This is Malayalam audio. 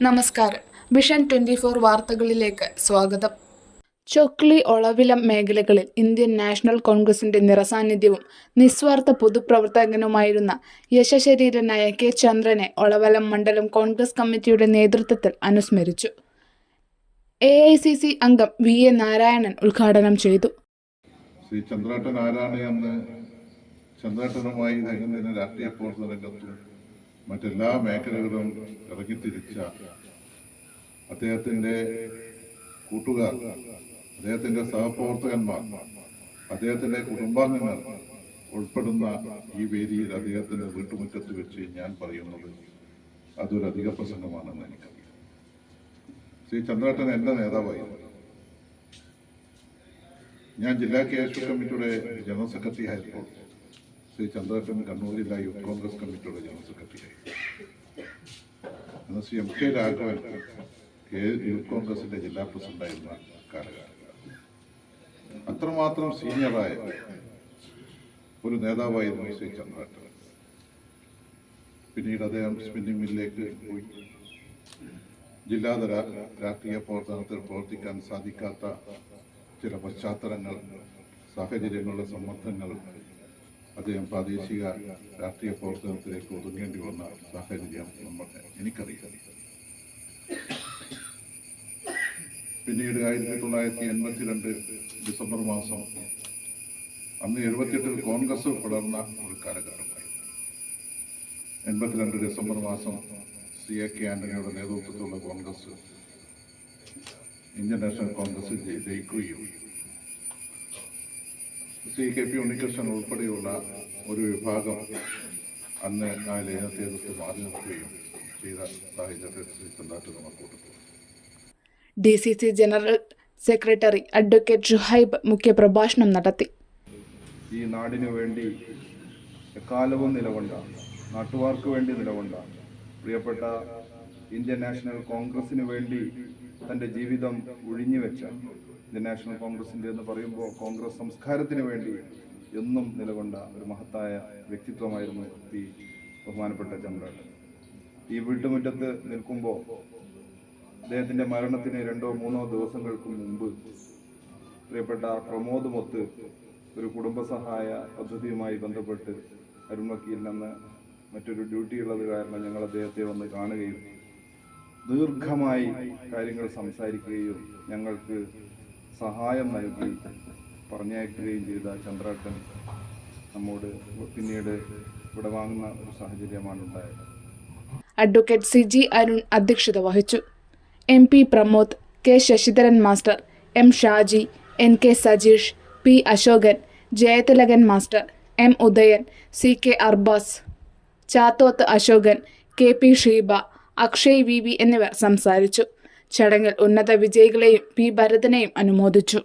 നമസ്കാരം. വിഷൻ ട്വന്റി ഫോർ വാർത്തകളിലേക്ക് സ്വാഗതം. ചൊക്ലി ഒളവിലം മേഖലകളിൽ ഇന്ത്യൻ നാഷണൽ കോൺഗ്രസിന്റെ നിറസാന്നിധ്യവും നിസ്വാർത്ഥ പൊതുപ്രവർത്തകനുമായിരുന്ന യശശരീരനായ കെ ചന്ദ്രനെ ഒളവലം മണ്ഡലം കോൺഗ്രസ് കമ്മിറ്റിയുടെ നേതൃത്വത്തിൽ അനുസ്മരിച്ചു. എ ഐ സി സി അംഗം വി എ നാരായണൻ ഉദ്ഘാടനം ചെയ്തു. ശ്രീ ചന്ദ്രേട്ടൻ ആരാണ് എന്ന് രാഷ്ട്രീയ മറ്റെല്ലാ മേഖലകളും ഇറങ്ങിത്തിരിച്ച അദ്ദേഹത്തിന്റെ കൂട്ടുകാർ അദ്ദേഹത്തിന്റെ സഹപ്രവർത്തകന്മാർ അദ്ദേഹത്തിന്റെ കുടുംബാംഗങ്ങൾ ഉൾപ്പെടുന്ന ഈ വേദിയിൽ അദ്ദേഹത്തിന്റെ വീട്ടുമുറ്റത്ത് വെച്ച് ഞാൻ പറയുന്നത് അതൊരു അധിക പ്രസംഗമാണെന്ന് എനിക്കറിയാം. ശ്രീ ചന്ദ്രേട്ടൻ എന്റെ നേതാവായിരുന്നു ഞാൻ ജില്ലാ കേസ് കമ്മിറ്റിയുടെ ജനറൽ സെക്രട്ടറി ആയപ്പോൾ ശ്രീ ചന്ദ്രേട്ടൻ കണ്ണൂർ ജില്ലാ യൂത്ത് കോൺഗ്രസ് കമ്മിറ്റിയുടെ ജനറൽ സെക്രട്ടറിയായി. അന്ന് Shri M K Raghavan youth കോൺഗ്രസിന്റെ ജില്ലാ പ്രസിഡന്റായിരുന്ന കാലഘട്ടം അത്രമാത്രം സീനിയറായ ഒരു നേതാവായിരുന്നു ശ്രീ ചന്ദ്രേട്ടൻ പിന്നീട് അദ്ദേഹം സ്പിന്നിംഗ് മില്ലിലേക്ക് പോയി. ജില്ലാതല രാഷ്ട്രീയ പ്രവർത്തനത്തിൽ പ്രവർത്തിക്കാൻ സാധിക്കാത്ത ചില പശ്ചാത്തലങ്ങൾ സാഹചര്യങ്ങളുടെ സമ്മർദ്ദങ്ങൾ അദ്ദേഹം പ്രാദേശിക രാഷ്ട്രീയ പ്രവർത്തനത്തിലേക്ക് ഒതുങ്ങേണ്ടി വന്ന സാഹചര്യം നമ്മൾ എനിക്കറിയാം. പിന്നീട് ആയിരത്തി തൊള്ളായിരത്തി എൺപത്തിരണ്ട് ഡിസംബർ മാസം അന്ന് എഴുപത്തിയെട്ടിൽ കോൺഗ്രസ് പിളർന്ന ഒരു കാലഘട്ടമായി. എൺപത്തിരണ്ട് ഡിസംബർ മാസം സി എ കെ ആന്റണിയുടെ നേതൃത്വത്തിലുള്ള കോൺഗ്രസ് ഇന്ത്യൻ നാഷണൽ കോൺഗ്രസ് ജയി- ജയിക്കുകയും ശ്രീ കെ പി ഉണ്ണികൃഷ്ണൻ ഉൾപ്പെടെയുള്ള ഒരു വിഭാഗം അന്ന് ആ ലേഖനത്തെ എതിർത്ത് മാറി നിൽക്കുകയും ചെയ്ത സാഹചര്യത്തെ ശ്രീ നമുക്ക് കൊടുത്തു D C C general secretary advocate Shuhaib മുഖ്യപ്രഭാഷണം നടത്തി. ഈ നാടിനു വേണ്ടി എക്കാലവും നിലകൊണ്ട നാട്ടുകാർക്ക് വേണ്ടി നിലകൊണ്ട പ്രിയപ്പെട്ട ഇന്ത്യൻ നാഷണൽ കോൺഗ്രസിന് വേണ്ടി തന്റെ ജീവിതം ഒഴിഞ്ഞു വെച്ച ഇന്ത്യൻ നാഷണൽ കോൺഗ്രസിന്റെ എന്ന് പറയുമ്പോൾ കോൺഗ്രസ് സംസ്കാരത്തിന് വേണ്ടി എന്നും നിലകൊണ്ട ഒരു മഹത്തായ വ്യക്തിത്വമായിരുന്നു ഈ ബഹുമാനപ്പെട്ട ചന്ദ്രൻ ഈ വീട്ടുമുറ്റത്ത് നിൽക്കുമ്പോൾ അദ്ദേഹത്തിന്റെ മരണത്തിന് രണ്ടോ മൂന്നോ ദിവസങ്ങൾക്ക് മുമ്പ് പ്രിയപ്പെട്ട പ്രമോദ് മൊത്ത് ഒരു കുടുംബസഹായ പദ്ധതിയുമായി ബന്ധപ്പെട്ട് അരുൺ വക്കീലിനെന്ന് മറ്റൊരു ഡ്യൂട്ടി ഉള്ളത് കാരണം ഞങ്ങൾ അദ്ദേഹത്തെ വന്ന് കാണുകയും ദീർഘമായി കാര്യങ്ങൾ സംസാരിക്കുകയും ഞങ്ങൾക്ക് സഹായം നൽകി പറഞ്ഞയക്കുകയും ചെയ്ത ചന്ദ്രാട്ടൻ നമ്മോട് പിന്നീട് ഇവിടെ വാങ്ങുന്ന ഒരു സാഹചര്യമാണ് ഉണ്ടായത്. അഡ്വക്കേറ്റ് സി ജി അരുൺ അധ്യക്ഷത വഹിച്ചു. M P Pramod K Sasidharan master M Shaji N K Sajeesh P Ashokan Jayathilakan master M Udayan C K Arbas Chathoth Ashokan K P Sheeba Akshay V എന്നിവർ സംസാരിച്ചു. ചടങ്ങിൽ ഉന്നത വിജയികളെയും പി ഭരതനെയും അനുമോദിച്ചു.